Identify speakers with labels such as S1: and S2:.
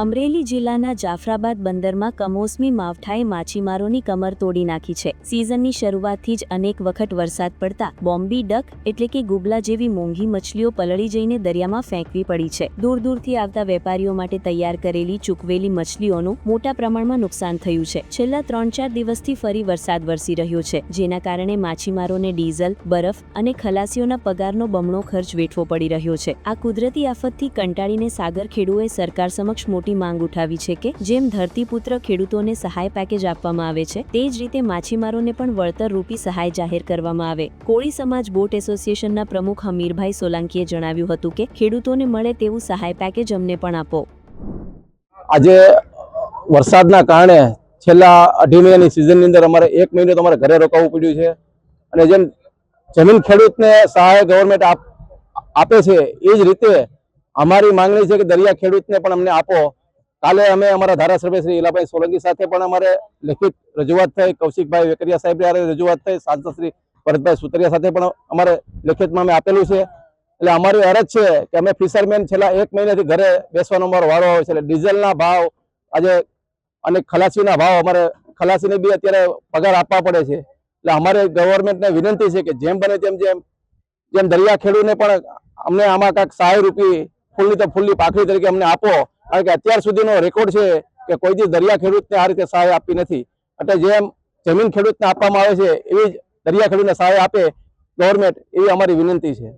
S1: અમરેલી જિલ્લાના જાફરાબાદ બંદરમાં કમોસમી માવઠાએ માછીમારોની કમર તોડી નાખી છે. સિઝનની શરૂઆતથી જ અનેક વખત વરસાદ પડતા બોમ્બી ડક એટલે કે ગુબલા જેવી મોંઘી મછલીઓ પલળી જઈને દરિયામાં ફેંકવી પડી છે. દૂર દૂરથી આવતા વેપારીઓ માટે તૈયાર કરેલી ચૂકવેલી મછલીઓનું મોટા પ્રમાણમાં નુકસાન થયું છે. છેલ્લા ત્રણ ચાર દિવસથી ફરી વરસાદ વરસી રહ્યો છે, જેના કારણે માછીમારોને ડીઝલ, બરફ અને ખલાસીઓના પગારનો બમણો ખર્ચ વેઠવો પડી રહ્યો છે. આ કુદરતી આફતથી કંટાળીને સાગર ખેડૂએ સરકાર સમક્ષ મોટી માંગ ઉઠાવી છે કે જેમ ધરતીપુત્ર ખેડૂતોને સહાય પેકેજ આપવામાં આવે છે, તે જ રીતે માછીમારોને પણ વળતર રૂપી સહાય જાહેર કરવામાં આવે. કોળી સમાજ બોટ એસોસિએશનના પ્રમુખ હમીરભાઈ સોલંકીએ જણાવ્યું હતું કે, ખેડૂતોને મળે તેવું સહાય પેકેજ અમને પણ આપો.
S2: આજે વરસાદના કારણે છેલ્લા અઢી મહિનાની સિઝનની અંદર અમારે એક મહિનો તમારે ઘરે રોકાવવું પડ્યું છે. અને જેમ જમીન ખેડૂતને સહાય ગવર્મેન્ટ આપે છે, એ જ રીતે અમારી માંગણી છે કે દરિયા ખેડૂતને પણ અમને આપો. કાલે અમે અમારા ધારાસભ્ય શ્રી ઇલાભાઈ સોલંકી સાથે પણ અમારે લેખિત રજૂઆત થઈ, કૌશિકભાઈ વેકરિયા સાહેબ હારે રજૂઆત થઈ, સાંસદ શ્રી ભરતભાઈ સુતરિયા સાથે પણ અમારે લેખિતમાં અમે આપેલું છે. એટલે અમારી અરજ છે કે અમે ફિશરમેન છેલ્લા એક મહિનાથી ઘરે બેસવાનો અમારો વારો આવે છે. એટલે ડીઝલના ભાવ, આજે અને ખલાસીના ભાવ, અમારે ખલાસીને બી અત્યારે પગાર આપવા પડે છે. એટલે અમારે ગવર્મેન્ટને વિનંતી છે કે જેમ બને તેમ જેમ જેમ દરિયા ખેડૂને પણ અમને આમાં કાંઈક સહાય રૂપી, ફૂલની તો ફૂલની પાખડી તરીકે અમને આપો. કારણ કે અત્યાર સુધીનો રેકોર્ડ છે કે કોઈ દી દરિયા ખેડૂતને આ રીતે સહાય આપી નથી. એટલે જેમ જમીન ખેડૂતને આપવામાં આવે છે, એવી જ દરિયા ખેડૂતને સહાય આપે ગવર્મેન્ટ એવી અમારી વિનંતી છે.